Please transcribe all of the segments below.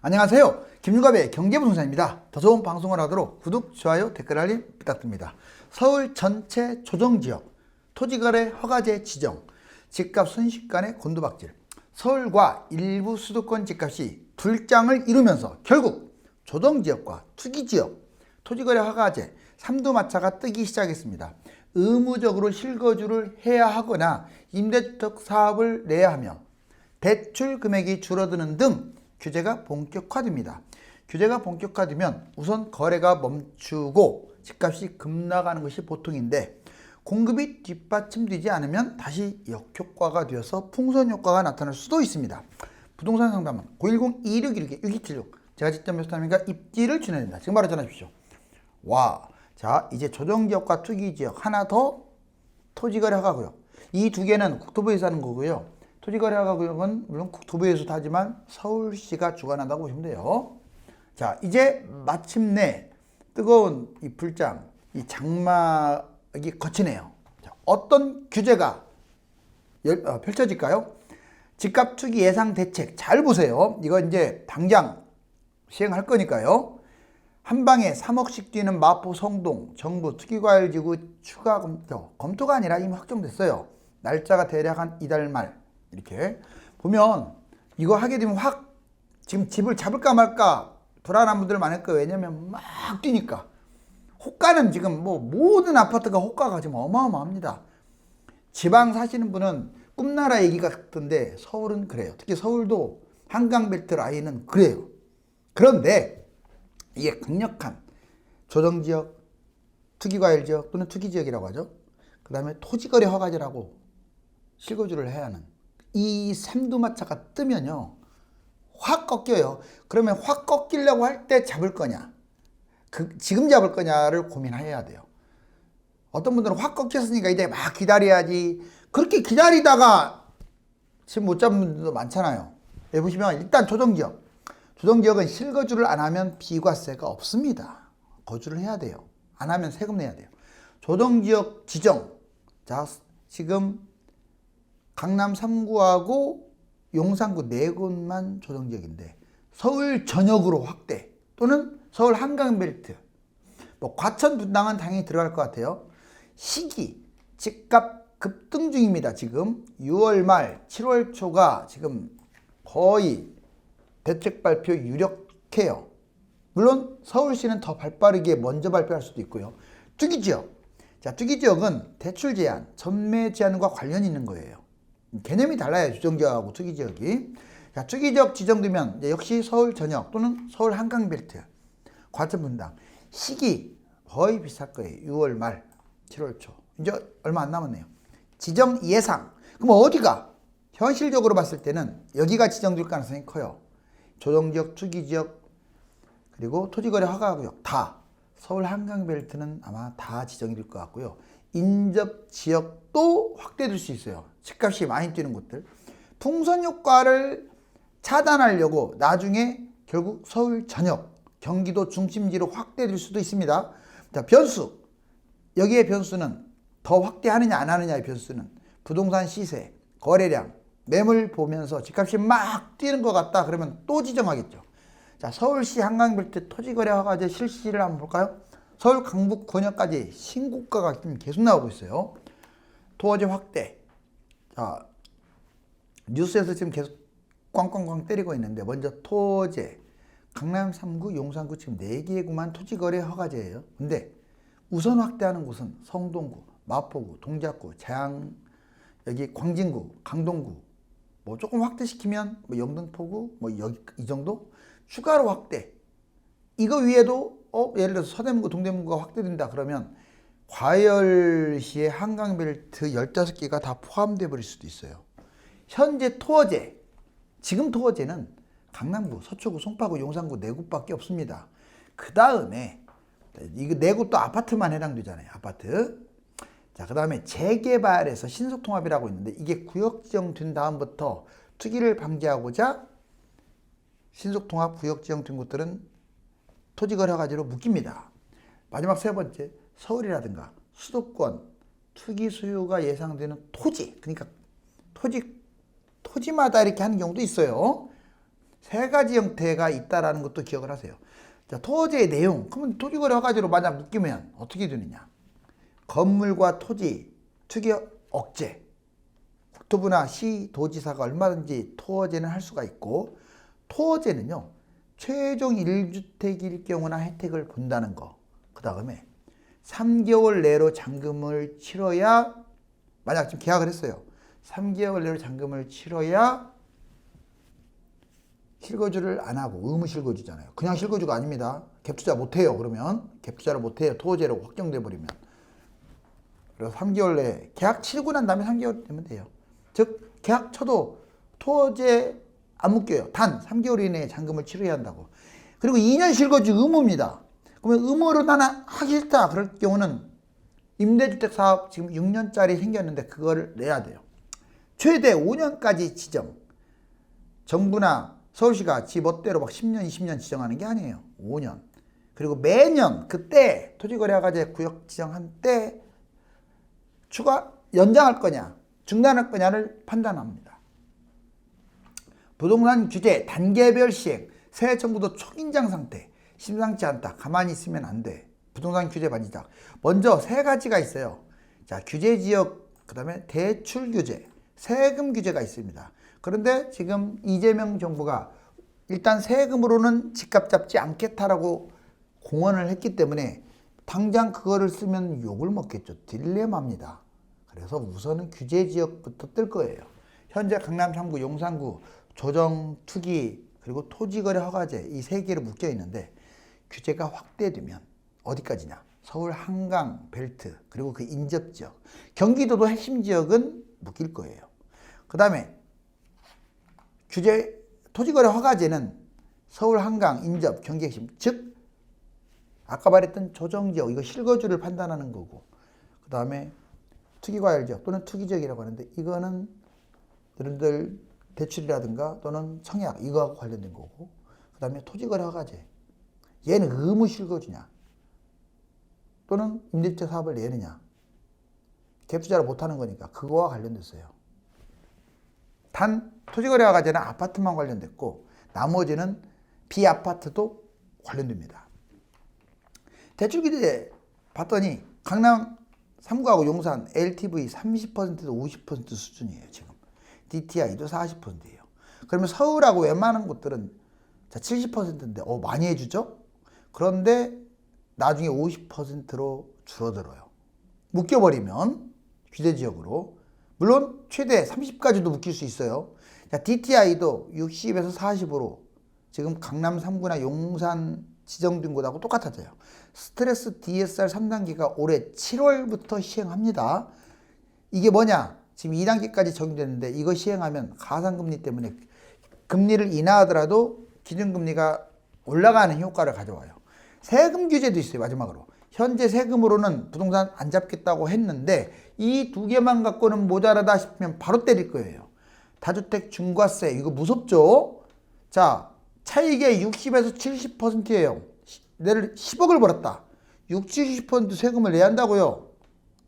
안녕하세요. 김유갑의 경제부동산입니다. 더 좋은 방송을 하도록 구독, 좋아요, 댓글 알림 부탁드립니다. 서울 전체 조정지역, 토지거래 허가제 지정, 집값 순식간에 곤두박질, 서울과 일부 수도권 집값이 둘장을 이루면서 결국 조정지역과 투기지역, 토지거래 허가제, 삼두마차가 뜨기 시작했습니다. 의무적으로 실거주를 해야 하거나 임대주택 사업을 내야 하며 대출 금액이 줄어드는 등 규제가 본격화됩니다. 규제가 본격화되면 우선 거래가 멈추고 집값이 급락하는 것이 보통인데 공급이 뒷받침되지 않으면 다시 역효과가 되어서 풍선 효과가 나타날 수도 있습니다. 부동산 상담은 010-2616-6276 제가 직접 메스터님과 입지를 진행합니다. 지금 바로 전화 주십시오. 와, 자 이제 조정지역과 투기지역 하나 더 토지거래 허가구역 이두 개는 국토부에서 하는 거고요. 토지거래 허가구역은 물론 국토부에서도 하지만 서울시가 주관한다고 보시면 돼요. 자 이제 마침내 뜨거운 이 불장 이 장막이 거치네요. 자, 어떤 규제가 열- 어, 펼쳐질까요? 집값 투기 예상 대책 잘 보세요. 이거 이제 당장 시행할 거니까요. 한 방에 3억씩 뛰는 마포 성동 정부 투기과열지구 추가 검토 검토가 아니라 이미 확정됐어요. 날짜가 대략 한 이달 말 이렇게 보면 이거 하게 되면 확 지금 집을 잡을까 말까 불안한 분들 많을 거예요. 왜냐면 막 뛰니까 호가는 지금 뭐 모든 아파트가 호가가 지금 어마어마합니다. 지방 사시는 분은 꿈나라 얘기 같던데 서울은 그래요. 특히 서울도 한강벨트 라인은 그래요. 그런데 이게 강력한 조정지역, 투기과열 지역 또는 투기지역이라고 하죠. 그 다음에 토지거래 허가제라고 실거주를 해야 하는 이 삼두마차가 뜨면요. 확 꺾여요. 그러면 확 꺾이려고 할 때 잡을 거냐, 그, 지금 잡을 거냐를 고민해야 돼요. 어떤 분들은 확 꺾였으니까 이제 막 기다려야지. 그렇게 기다리다가 지금 못 잡는 분들도 많잖아요. 여기 보시면 일단 조정지역. 조정지역은 실거주를 안 하면 비과세가 없습니다. 거주를 해야 돼요. 안 하면 세금 내야 돼요. 조정지역 지정. 자, 지금 강남 3구하고 용산구 네 곳만 조정지역인데 서울 전역으로 확대 또는 서울 한강벨트 뭐 과천 분당은 당연히 들어갈 것 같아요. 시기 집값 급등 중입니다. 지금 6월 말 7월 초가 지금 거의 대책 발표 유력해요. 물론 서울시는 더 발빠르게 먼저 발표할 수도 있고요. 투기지역. 자, 투기지역은 대출 제한, 전매 제한과 관련이 있는 거예요. 개념이 달라요. 주정지역하고 투기지역이. 자, 투기지역 지정되면 역시 서울 전역 또는 서울 한강벨트, 과천 분당. 시기 거의 비쌀 거예요. 6월 말, 7월 초. 이제 얼마 안 남았네요. 지정 예상. 그럼 어디가? 현실적으로 봤을 때는 여기가 지정될 가능성이 커요. 조정지역, 투기지역, 그리고 토지거래 허가구역 다 서울 한강벨트는 아마 다 지정이 될 것 같고요. 인접 지역도 확대될 수 있어요. 집값이 많이 뛰는 곳들. 풍선 효과를 차단하려고 나중에 결국 서울 전역, 경기도 중심지로 확대될 수도 있습니다. 자, 변수. 여기에 변수는 더 확대하느냐 안 하느냐의 변수는 부동산 시세, 거래량, 매물 보면서 집값이 막 뛰는 것 같다 그러면 또 지정하겠죠. 자, 서울시 한강벨트 토지거래 허가제 실시를 한번 볼까요? 서울 강북 권역까지 신고가가 지금 계속 나오고 있어요. 토지 확대. 자, 뉴스에서 지금 계속 꽝꽝꽝 때리고 있는데 먼저 토제 강남 3구, 용산구 지금 4개의 구만 토지거래 허가제예요. 근데 우선 확대하는 곳은 성동구, 마포구, 동작구, 자양 여기 광진구, 강동구 뭐 조금 확대시키면 뭐 영등포구 뭐 여기 이 정도 추가로 확대. 이거 위에도 어 예를 들어서 서대문구, 동대문구가 확대된다 그러면 과열시의 한강벨트 15개가 다 포함돼 버릴 수도 있어요. 현재 토어제 지금 토어제는 강남구, 서초구, 송파구, 용산구 네 곳밖에 없습니다. 그 다음에 이거 네 곳도 아파트만 해당되잖아요. 아파트. 자, 그 다음에 재개발에서 신속통합이라고 있는데 이게 구역 지정된 다음부터 투기를 방지하고자 신속통합 구역 지정된 곳들은 토지거래 가지로 묶입니다. 마지막 세 번째 서울이라든가 수도권 투기 수요가 예상되는 토지 그러니까 토지 토지마다 이렇게 하는 경우도 있어요. 세 가지 형태가 있다라는 것도 기억을 하세요. 자, 토지의 내용. 그러면 토지거래 허가제로 만약 묶이면 어떻게 되느냐? 건물과 토지, 투기 억제. 국토부나 시, 도지사가 얼마든지 토어제는 할 수가 있고 토어제는요. 최종 1주택일 경우나 혜택을 본다는 거. 그 다음에 3개월 내로 잔금을 치러야 만약 지금 계약을 했어요. 3개월 내로 잔금을 치러야 실거주를 안 하고 의무 실거주잖아요. 그냥 실거주가 아닙니다. 갭투자 못 해요. 그러면 갭투자를 못 해요. 토어제로 확정돼 버리면. 그래서 3개월 내에 계약 치르고 난 다음에 3개월 되면 돼요. 즉 계약 쳐도 토어제 안 묶여요. 단 3개월 이내에 잔금을 치러야 한다고. 그리고 2년 실거주 의무입니다. 그러면 의무로 나는 하기 싫다. 그럴 경우는 임대주택 사업 지금 6년짜리 생겼는데 그거를 내야 돼요. 최대 5년까지 지정. 정부나 서울시가 지 멋대로 막 10년, 20년 지정하는 게 아니에요. 5년. 그리고 매년 그때 토지거래허가제 구역 지정한 때 추가 연장할 거냐, 중단할 거냐를 판단합니다. 부동산 규제 단계별 시행, 새 정부도 초긴장 상태, 심상치 않다. 가만히 있으면 안 돼. 부동산 규제 반지작. 먼저 세 가지가 있어요. 자, 규제 지역, 그 다음에 대출 규제, 세금 규제가 있습니다. 그런데 지금 이재명 정부가 일단 세금으로는 집값 잡지 않겠다라고 공언을 했기 때문에 당장 그거를 쓰면 욕을 먹겠죠. 딜레마입니다. 그래서 우선은 규제 지역부터 뜰 거예요. 현재 강남 3구, 용산구, 조정, 투기, 그리고 토지거래 허가제 이 세 개로 묶여 있는데 규제가 확대되면 어디까지냐? 서울 한강 벨트 그리고 그 인접 지역, 경기도도 핵심 지역은 묶일 거예요. 그 다음에 규제 토지거래 허가제는 서울 한강 인접 경기 핵심 즉 아까 말했던 조정 지역 이거 실거주를 판단하는 거고 그 다음에 투기과열 지역 또는 투기지역이라고 하는데 이거는 여러분들 대출이라든가 또는 청약 이거하고 관련된 거고 그 다음에 토지거래 허가제 얘는 의무 실거주냐 또는 임대주택 사업을 내느냐 갭투자를 못하는 거니까 그거와 관련됐어요. 단 토지거래 허가제는 아파트만 관련됐고 나머지는 비아파트도 관련됩니다. 대출 기대 봤더니 강남 3구하고 용산 LTV 30%도 50% 수준이에요, 지금. DTI도 40%예요. 그러면 서울하고 웬만한 곳들은 자, 70%인데 어, 많이 해 주죠? 그런데 나중에 50%로 줄어들어요. 묶여 버리면 규제 지역으로 물론 최대 30까지도 묶일 수 있어요. 자, DTI도 60에서 40으로 지금 강남 3구나 용산 지정된 곳하고 똑같아져요. 스트레스 DSR 3단계가 올해 7월부터 시행합니다. 이게 뭐냐? 지금 2단계까지 적용됐는데 이거 시행하면 가상금리 때문에 금리를 인하하더라도 기준금리가 올라가는 효과를 가져와요. 세금 규제도 있어요, 마지막으로. 현재 세금으로는 부동산 안 잡겠다고 했는데 이 두 개만 갖고는 모자라다 싶으면 바로 때릴 거예요. 다주택 중과세, 이거 무섭죠? 자, 차익의 60에서 70%예요. 내를 10억을 벌었다. 60, 70% 세금을 내야 한다고요.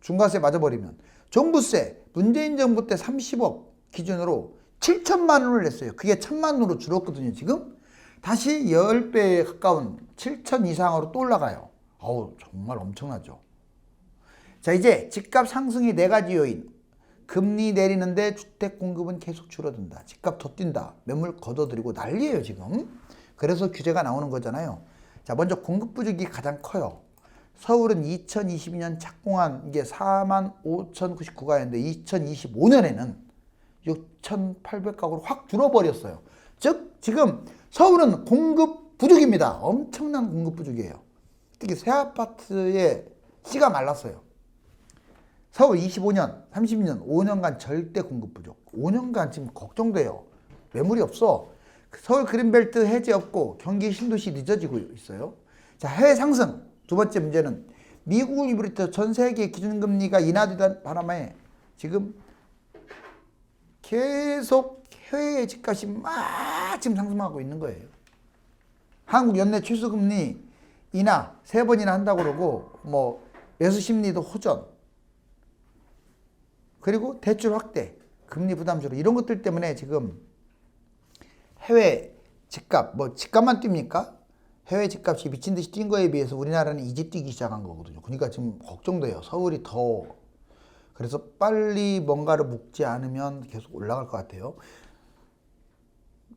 중과세 맞아버리면. 종부세, 문재인 정부 때 30억 기준으로 7천만 원을 냈어요. 그게 천만 원으로 줄었거든요, 지금. 다시 10배에 가까운 7천 이상으로 또 올라가요. 어우, 정말 엄청나죠. 자, 이제 집값 상승이 네 가지 요인. 금리 내리는데 주택 공급은 계속 줄어든다. 집값 더 뛴다. 매물 걷어들이고 난리예요, 지금. 그래서 규제가 나오는 거잖아요. 자, 먼저 공급 부족이 가장 커요. 서울은 2022년 착공한 이게 4만 5,099가였는데 2025년에는 6,800가구로 확 줄어버렸어요. 즉, 지금 서울은 공급 부족입니다. 엄청난 공급 부족이에요. 특히 새 아파트의 씨가 말랐어요. 서울 25년, 30년, 5년간 절대 공급 부족. 5년간 지금 걱정돼요. 매물이 없어. 서울 그린벨트 해제 없고 경기 신도시 늦어지고 있어요. 자, 해외 상승. 두 번째 문제는 미국을 비롯해 전 세계 기준금리가 인하되던 바람에 지금 계속 해외 집값이 막 지금 상승하고 있는 거예요. 한국 연내 최저금리 인하 세 번이나 한다고 그러고 뭐 매수 심리도 호전 그리고 대출 확대 금리 부담 줄어 이런 것들 때문에 지금 해외 집값 뭐 집값만 뜁니까? 해외 집값이 미친 듯이 뛴 거에 비해서 우리나라는 이제 뛰기 시작한 거거든요. 그러니까 지금 걱정돼요. 서울이 더 그래서 빨리 뭔가를 묶지 않으면 계속 올라갈 것 같아요.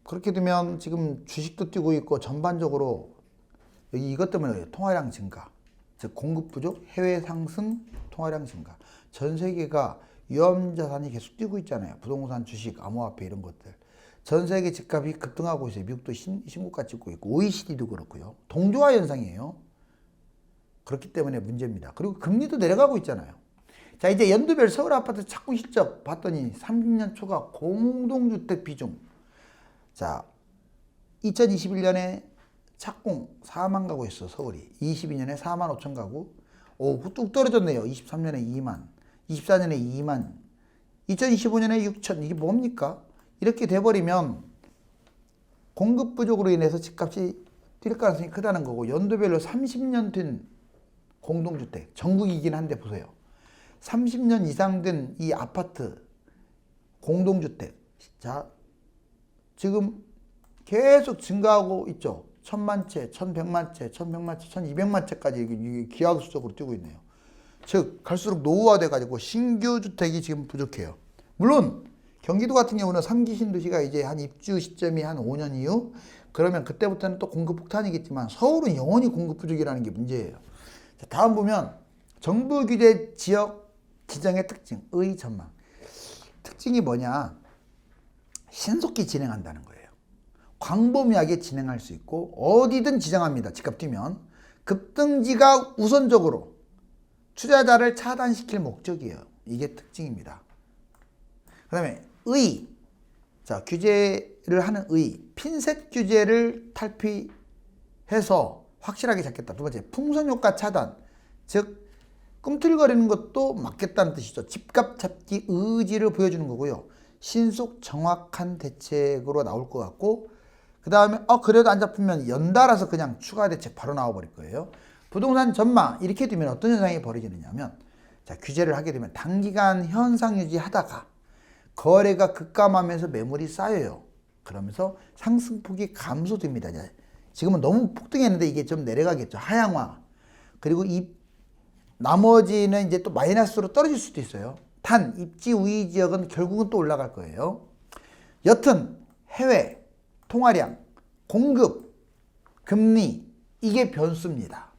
그렇게 되면 지금 주식도 뛰고 있고 전반적으로 이것 때문에. 통화량 증가, 즉 공급 부족, 해외 상승, 통화량 증가. 전 세계가 위험 자산이 계속 뛰고 있잖아요. 부동산, 주식, 암호화폐 이런 것들. 전 세계 집값이 급등하고 있어요. 미국도 신, 신고가 찍고 있고 OECD도 그렇고요. 동조화 현상이에요. 그렇기 때문에 문제입니다. 그리고 금리도 내려가고 있잖아요. 자 이제 연도별 서울 아파트 착공 실적 봤더니 30년 초과 공동주택 비중 자 2021년에 착공 4만 가구 했어 서울이. 22년에 4만 5천 가구. 오뚝 떨어졌네요. 23년에 2만 24년에 2만 2025년에 6천. 이게 뭡니까? 이렇게 돼버리면 공급 부족으로 인해서 집값이 뛸 가능성이 크다는 거고 연도별로 30년 된 공동주택 전국이긴 한데 보세요. 30년 이상 된 이 아파트 공동주택. 자 지금 계속 증가하고 있죠. 천만 채, 천백만 채, 천백만 채, 천이백만 채까지 기하급수적으로 뛰고 있네요. 즉 갈수록 노후화돼 가지고 신규 주택이 지금 부족해요. 물론 경기도 같은 경우는 3기 신도시가 이제 한 입주 시점이 한 5년 이후 그러면 그때부터는 또 공급 폭탄이겠지만 서울은 영원히 공급 부족이라는 게 문제예요. 자, 다음 보면 정부 규제 지역 지정의 특징, 의 전망. 특징이 뭐냐? 신속히 진행한다는 거예요. 광범위하게 진행할 수 있고 어디든 지정합니다. 집값 뛰면 급등지가 우선적으로 투자자를 차단시킬 목적이에요. 이게 특징입니다. 그 다음에 의. 자, 규제를 하는 의. 핀셋 규제를 탈피해서 확실하게 잡겠다. 두 번째, 풍선 효과 차단. 즉 꿈틀거리는 것도 막겠다는 뜻이죠. 집값 잡기 의지를 보여주는 거고요. 신속 정확한 대책으로 나올 것 같고 그 다음에 어 그래도 안 잡히면 연달아서 그냥 추가 대책 바로 나와버릴 거예요. 부동산 전망 이렇게 되면 어떤 현상이 벌어지느냐면 자 규제를 하게 되면 단기간 현상 유지하다가 거래가 급감하면서 매물이 쌓여요. 그러면서 상승폭이 감소됩니다. 지금은 너무 폭등했는데 이게 좀 내려가겠죠. 하향화. 그리고 이 나머지는 이제 또 마이너스로 떨어질 수도 있어요. 단 입지 우위 지역은 결국은 또 올라갈 거예요. 여튼 해외 통화량, 공급, 금리 이게 변수입니다.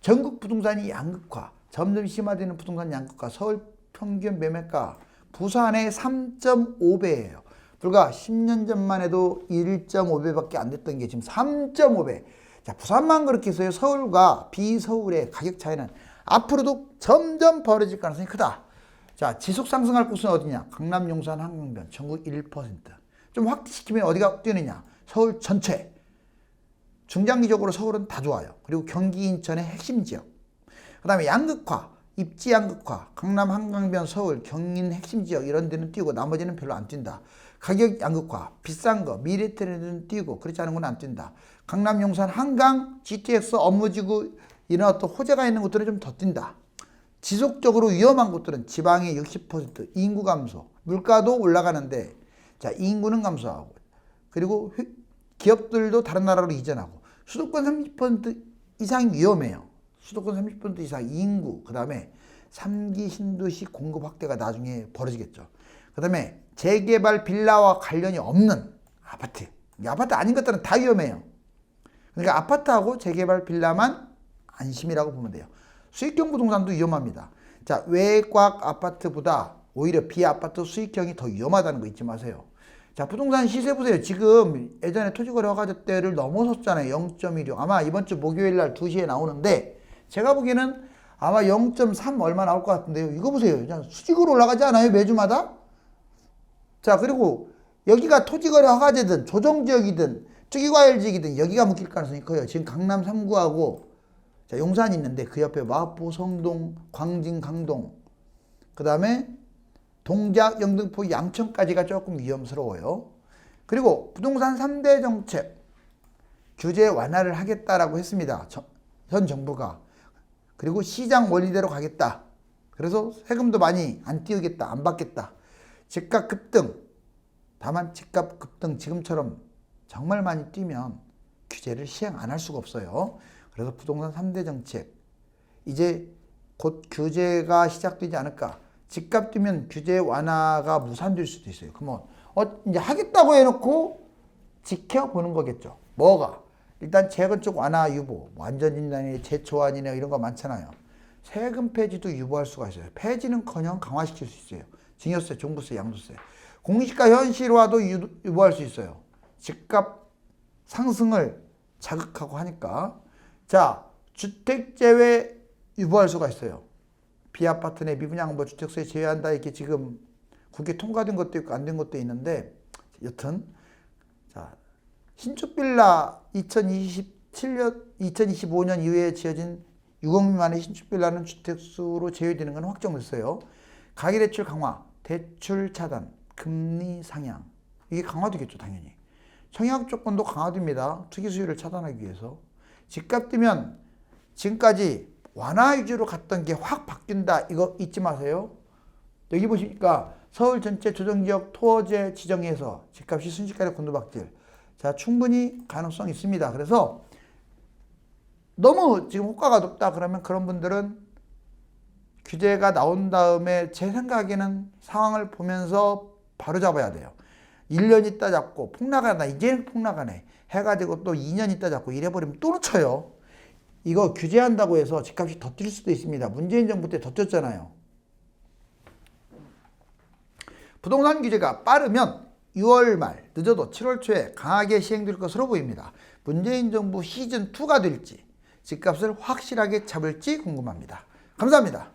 전국 부동산이 양극화, 점점 심화되는 부동산 양극화, 서울 평균 매매가 부산의 3.5배예요. 불과 10년 전만 해도 1.5배밖에 안 됐던 게 지금 3.5배. 자, 부산만 그렇게 해서요. 서울과 비서울의 가격 차이는 앞으로도 점점 벌어질 가능성이 크다. 자, 지속 상승할 곳은 어디냐? 강남, 용산, 한강변, 전국 1%. 좀 확대시키면 어디가 뛰느냐? 서울 전체. 중장기적으로 서울은 다 좋아요. 그리고 경기, 인천의 핵심 지역. 그 다음에 양극화, 입지 양극화, 강남, 한강변, 서울, 경인 핵심 지역 이런 데는 뛰고 나머지는 별로 안 뛴다. 가격 양극화, 비싼 거, 미래 트렌드는 뛰고 그렇지 않은 건 안 뛴다. 강남, 용산, 한강, GTX, 업무지구 이런 어떤 호재가 있는 곳들은 좀 더 뛴다. 지속적으로 위험한 곳들은 지방의 60% 인구 감소, 물가도 올라가는데 자 인구는 감소하고 그리고 휘- 기업들도 다른 나라로 이전하고 수도권 30% 이상 위험해요. 수도권 30% 이상 인구 그 다음에 3기 신도시 공급 확대가 나중에 벌어지겠죠. 그 다음에 재개발 빌라와 관련이 없는 아파트 이 아파트 아닌 것들은 다 위험해요. 그러니까 아파트하고 재개발 빌라만 안심이라고 보면 돼요. 수익형 부동산도 위험합니다. 자, 외곽 아파트보다 오히려 비아파트 수익형이 더 위험하다는 거 잊지 마세요. 자, 부동산 시세 보세요. 지금 예전에 토지거래 허가제대를 넘어섰잖아요. 0.16. 아마 이번 주 목요일 날 2시에 나오는데 제가 보기에는 아마 0.3 얼마 나올 것 같은데요. 이거 보세요. 그냥 수직으로 올라가지 않아요? 매주마다? 자, 그리고 여기가 토지거래 허가제든 조정지역이든 투기과열지역이든 여기가 묶일 가능성이 커요. 지금 강남 3구하고 자, 용산이 있는데 그 옆에 마포, 성동, 광진, 강동 그 다음에 동작, 영등포, 양천까지가 조금 위험스러워요. 그리고 부동산 3대 정책 규제 완화를 하겠다라고 했습니다. 저- 현 정부가. 그리고 시장 원리대로 가겠다. 그래서 세금도 많이 안 띄우겠다. 안 받겠다. 집값 급등. 다만 집값 급등 지금처럼 정말 많이 뛰면 규제를 시행 안 할 수가 없어요. 그래서 부동산 3대 정책 이제 곧 규제가 시작되지 않을까. 집값 뛰면 규제 완화가 무산될 수도 있어요. 그러면 어, 이제 하겠다고 해놓고 지켜보는 거겠죠. 뭐가? 일단 재건축 완화 유보, 완전 진단이 재초안이나 이런 거 많잖아요. 세금 폐지도 유보할 수가 있어요. 폐지는커녕 강화시킬 수 있어요. 증여세, 종부세, 양도세. 공시가 현실화도 유- 유보할 수 있어요. 집값 상승을 자극하고 하니까. 자, 주택 제외 유보할 수가 있어요. 비아파트 내 미분양 뭐 주택수에 제외한다 이렇게 지금 국회 통과된 것도 있고 안 된 것도 있는데 여튼 자 신축 빌라 2027년 2025년 이후에 지어진 6억 미만의 신축 빌라는 주택수로 제외되는 건 확정됐어요. 가계대출 강화, 대출 차단, 금리 상향 이게 강화되겠죠 당연히. 청약 조건도 강화됩니다. 투기 수요를 차단하기 위해서. 집값 뛰면 지금까지 완화 위주로 갔던 게 확 바뀐다. 이거 잊지 마세요. 여기 보시니까 서울 전체 조정지역 토어제 지정에서 집값이 순식간에 곤두박질. 자, 충분히 가능성 있습니다. 그래서 너무 지금 호가가 높다 그러면 그런 분들은 규제가 나온 다음에 제 생각에는 상황을 보면서 바로 잡아야 돼요. 1년 있다 잡고 폭락하다 이제는 폭락하네 해가지고 또 2년 있다 잡고 이래버리면 또 놓쳐요. 이거 규제한다고 해서 집값이 더 뛸 수도 있습니다. 문재인 정부 때 더 뛰었잖아요. 부동산 규제가 빠르면 6월 말 늦어도 7월 초에 강하게 시행될 것으로 보입니다. 문재인 정부 시즌 2가 될지 집값을 확실하게 잡을지 궁금합니다. 감사합니다.